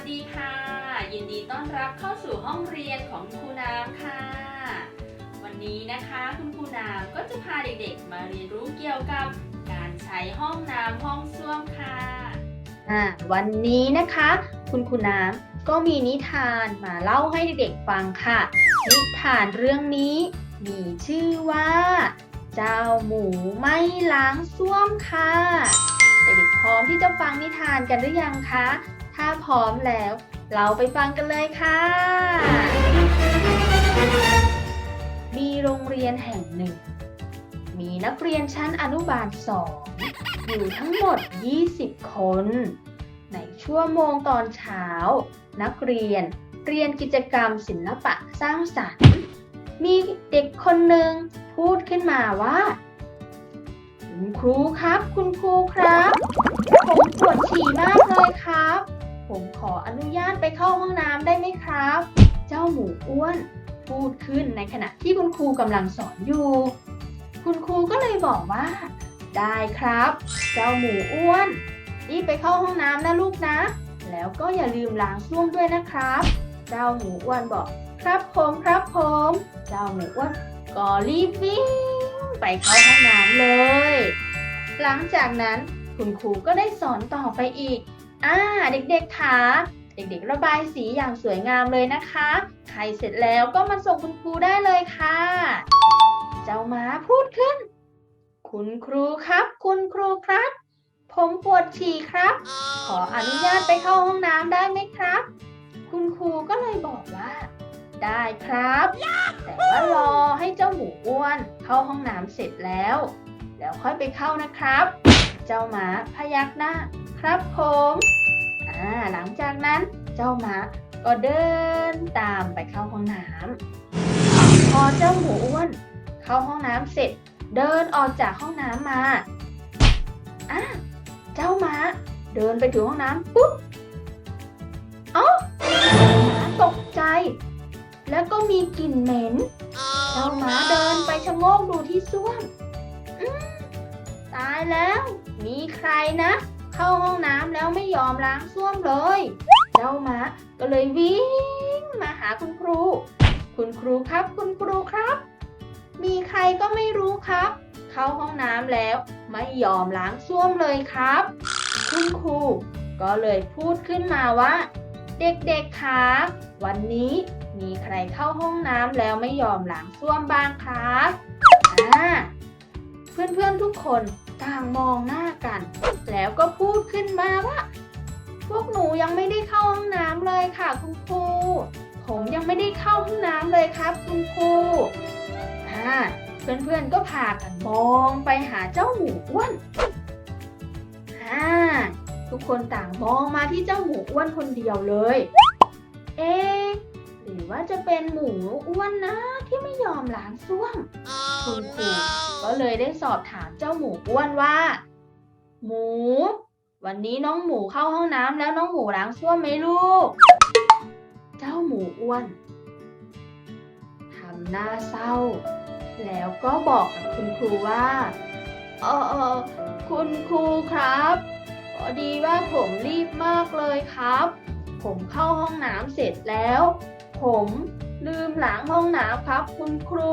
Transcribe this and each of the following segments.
สดีค่ะ ยินดีต้อนรับเข้าสู่ห้องเรียนของครูน้ำค่ะ วันนี้นะคะคุณครูน้ำก็จะพาเด็กๆ มาเรียนรู้เกี่ยวกับการใช้ห้องน้ำห้องส้วมค่ะอ่าวันนี้นะคะ คุณครูน้ำก็มีนิทานมาเล่าให้เด็กๆฟังค่ะ นิทานเรื่องนี้ มีชื่อว่า เจ้าหมูไม่ล้างส้วมค่ะเด็กๆพร้อมที่จะฟังนิทานกันหรือยังคะ ถ้าพร้อมแล้ว เราไปฟังกันเลยค่ะ มีโรงเรียนแห่งหนึ่ง มีนักเรียนชั้นอนุบาลสองอยู่ทั้งหมด 20 คน ในชั่วโมงตอนเช้า นักเรียนเรียนกิจกรรมศิลปะสร้างสรรค์ มีเด็กคนหนึ่งพูดขึ้นมาว่าคุณครูครับ คุณครูครับ ผมปวดฉี่มากเลยครับ ผมขออนุญาตไปเข้าห้องน้ำได้ไหมครับ เจ้าหมูอ้วนพูดขึ้นในขณะที่คุณครูกำลังสอนอยู่ คุณครูก็เลยบอกว่า ได้ครับ เจ้าหมูอ้วนรีบไปเข้าห้องน้ำนะลูกนะ แล้วก็อย่าลืมล้างส้วมด้วยนะครับ เจ้าหมูอ้วนบอก ครับผมครับผม เจ้าหมูอ้วนก็รีบวิ่งไปเข้าห้องน้ำเลย หลังจากนั้นคุณครูก็ได้สอนต่อไปอีก อ่าเด็กๆคะเด็กๆ ระบายสีอย่างสวยงามเลยนะคะ ใครเสร็จแล้วก็มาส่งคุณครูได้เลยค่ะ เจ้าม้าพูดขึ้น คุณครูครับ คุณครูครับ ผมปวดฉี่ครับ ขออนุญาตไปเข้าห้องน้ำได้ไหมครับ คุณครูก็เลยบอกว่า ได้ครับ แต่ว่ารอให้เจ้าหมูอ้วน เข้าห้องน้ำเสร็จแล้ว แล้วค่อยไปเข้านะครับ เจ้าหมาพยักหน้าครับผมอ่าหลังจากนั้นเจ้าหมาก็เดินตามไปเข้าห้องน้ำพอเจ้าหมูอ้วน เข้าห้องน้ำเสร็จ เดินออกจากห้องน้ำมาอะเจ้าหมาเดินไปถึงห้องน้ำปุ๊บเอ้าหมาตกใจ แล้วก็มีกลิ่นเหม็น เจ้าหมาเดินไปชะโงกดูที่ส้วมตายแล้ว มีใครนะ เข้าห้องน้ำแล้วไม่ยอมล้างส้วมเลย เจ้าหมาก็เลยวิ่งมาหาคุณครู คุณครูครับ คุณครูครับ มีใครก็ไม่รู้ครับ เข้าห้องน้ำแล้วไม่ยอมล้างส้วมเลยครับ คุณครูก็เลยพูดขึ้นมาว่า เด็กๆคะวันนี้มีใครเข้าห้องน้ำแล้วไม่ยอมล้างส้วมบ้างครับอ่าเพื่อนๆทุกคน ต่างมองหน้ากัน แล้วก็พูดขึ้นมาว่า พวกหนูยังไม่ได้เข้าห้องน้ำเลยค่ะคุณครู ผมยังไม่ได้เข้าห้องน้ำเลยครับคุณครูอ่าเพื่อนๆก็พากันมองไปหาเจ้าหมูอ้วนอ่าทุกคนต่างมองมาที่เจ้าหมูอ้วนคนเดียวเลย เอ๊หรือว่าจะเป็นหมูอ้วนนะที่ไม่ ยอมล้างส้วมคุณครูก็เลยได้สอบถามเจ้าหมูอ้วนว่า หมู วันนี้น้องหมูเข้าห้องน้ำแล้วน้องหมูล้างส้วมไหมลูก เจ้าหมูอ้วนทำหน้าเศร้า แล้วก็บอกกับคุณครูว่าเออเออคุณครูครับพอดีว่าผมรีบมากเลยครับ ผมเข้าห้องน้ำเสร็จแล้ว ผม ลืมล้างห้องน้ำครับคุณครู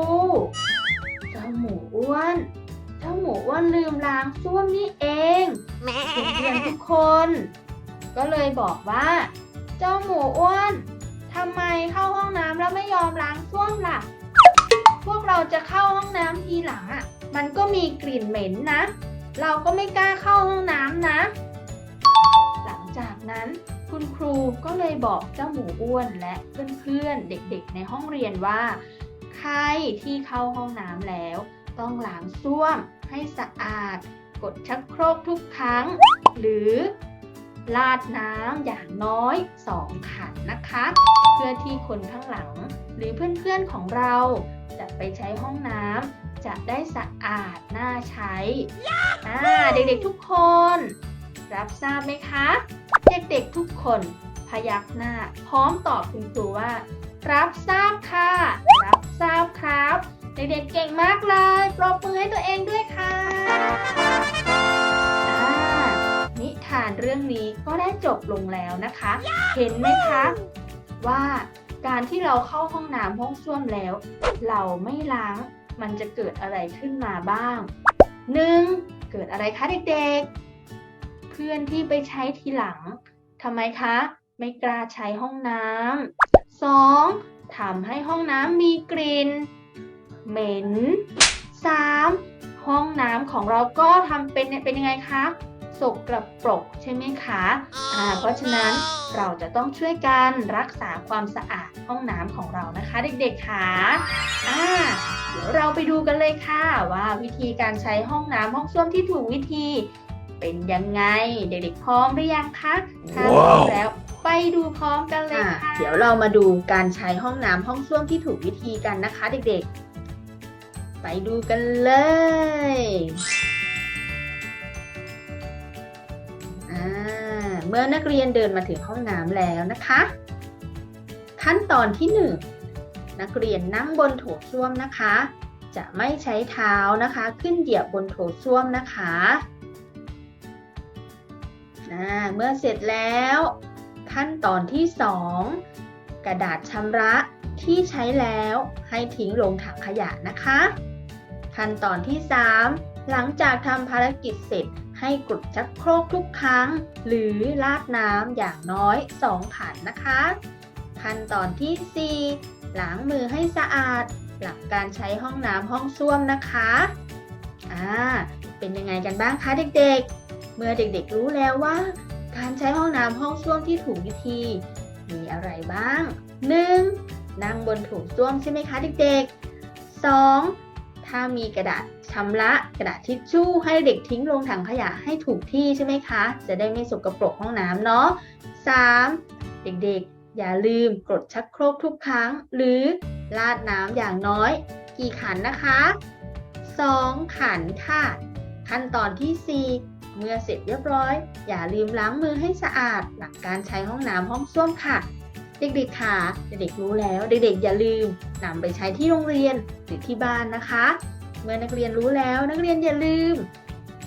เจ้าหมูอ้วน เจ้าหมูอ้วนลืมล้างส้วมนี่เองเพื่อนๆทุกคน ก็เลยบอกว่า เจ้าหมูอ้วนทำไมเข้าห้องน้ำแล้วไม่ยอมล้างส้วมล่ะ พวกเราจะเข้าห้องน้ำทีหลังอะ มันก็มีกลิ่นเหม็นนะ เราก็ไม่กล้าเข้าห้องน้ำนะ หลังจากนั้น คุณครูก็เลยบอกเจ้าหมูอ้วนและเพื่อนๆเด็กๆในห้องเรียนว่า ใครที่เข้าห้องน้ำแล้ว ต้องล้างส้วมให้สะอาด กดชักโครกทุกครั้ง หรือลาดน้ำอย่างน้อยสองขันนะคะ เพื่อที่คนข้างหลัง หรือเพื่อนๆของเรา จะไปใช้ห้องน้ำจะได้สะอาดน่าใช้อ่าเด็กๆทุกคน รับทราบไหมคะ เด็กๆทุกคนพยักหน้า พร้อมตอบคุณครูว่า รับทราบค่ะ รับทราบครับ เด็กๆเก่งมากเลยปรบมือให้ตัวเองด้วยค่ะนิทานเรื่องนี้ก็ได้จบลงแล้วนะคะ เห็นไหมคะ ว่าการที่เราเข้าห้องน้ำห้องส้วมแล้ว เราไม่ล้างมันจะเกิดอะไรขึ้นมาบ้าง 1. เกิดอะไรคะเด็กๆ พื่อนที่ไปใช้ทีหลังทำไมคะ ไม่กล้าใช้ห้องน้ำ 2. ทำให้ห้องน้ำมีกลิ่นเหม็น 3. ห้องน้ำของเราก็ทำเป็นเป็นยังไงคะสกกระปรกใช่ไหมคะอ่าเพราะฉะนั้นเราจะต้องช่วยกันรักษาความสะอาดห้องน้ำของเรานะคะ เด็กๆค่ะอ่าเดี๋ยวเราไปดูกันเลยค่ะว่าวิธีการใช้ห้องน้ำห้องส้วมที่ถูกวิธี เป็นยังไง เด็กๆพร้อมหรือยังคะถ้าพร้อมแล้วไปดูพร้อมกันเลยค่ะเดี๋ยวเรามาดูการใช้ห้องน้ำห้องส้วมที่ถูกวิธีกันนะคะ เด็กๆ ไปดูกันเลยอ่าเมื่อนักเรียนเดินมาถึงห้องน้ำแล้วนะคะ ขั้นตอนที่ 1 นักเรียนนั่งบนโถส้วมนะคะ จะไม่ใช้เท้านะคะ ขึ้นเหยียบบนโถส้วมนะคะอ่า เมื่อเสร็จแล้ว ขั้นตอนที่ 2 กระดาษชำระที่ใช้แล้วให้ทิ้งลงถังขยะนะคะ ขั้นตอนที่ 3 หลังจากทำภารกิจเสร็จให้กดชักโครกทุกครั้ง หรือลาดน้ำอย่างน้อย 2 ขันนะคะ ขั้นตอนที่ 4 ล้างมือให้สะอาด หลังการใช้ห้องน้ำห้องส้วมนะคะอ่าเป็นยังไงกันบ้างคะเด็กๆ เมื่อเด็กๆรู้แล้วว่า การใช้ห้องน้ำห้องส้วมที่ถูกวิธี มีอะไรบ้าง 1. นั่งบนโถส้วมใช่ไหมคะเด็กๆ 2. ถ้ามีกระดาษชำระกระดาษทิชชู่ให้เด็กทิ้งลงถังขยะให้ถูกที่ใช่ไหมคะ จะได้ไม่สกปรกห้องน้ำเนาะ 3. เด็กๆ อย่าลืมกดชักโครกทุกครั้ง หรือลาดน้ำอย่างน้อย กี่ขันนะคะ 2 ขันค่ะ ขั้นตอนที่ 4 เมื่อเสร็จเรียบร้อย อย่าลืมล้างมือให้สะอาด หลังการใช้ห้องน้ำห้องส้วมค่ะ เด็กๆค่ะ เด็กๆรู้แล้ว เด็กๆ อย่าลืมนำไปใช้ที่โรงเรียนหรือที่บ้านนะคะ เมื่อนักเรียนรู้แล้วนักเรียนอย่าลืม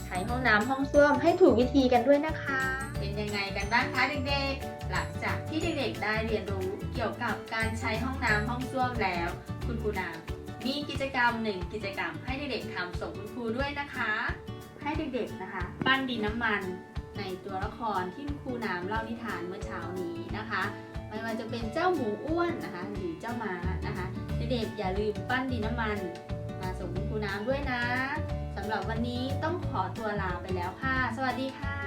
ใช้ห้องน้ำห้องส้วมให้ถูกวิธีกันด้วยนะคะ เป็นยังไงกันบ้างคะเด็กๆ หลังจากที่เด็กๆ ได้เรียนรู้เกี่ยวกับการใช้ห้องน้ำห้องส้วมแล้ว คุณครูนามมีกิจกรรมหนึ่งกิจกรรมให้เด็กๆทำส่งคุณครูด้วยนะคะ ให้เด็กๆนะคะ ปั้นดินน้ำมันในตัวละครที่ครูน้ำเล่านิทานเมื่อเช้านี้นะคะ ไม่ว่าจะเป็นเจ้าหมูอ้วนนะคะหรือเจ้าม้านะคะเด็กๆอย่าลืมปั้นดินน้ำมัน มาส่งคุณครูน้ำด้วยนะสำหรับวันนี้ต้องขอตัวลาไปแล้วค่ะ สวัสดีค่ะ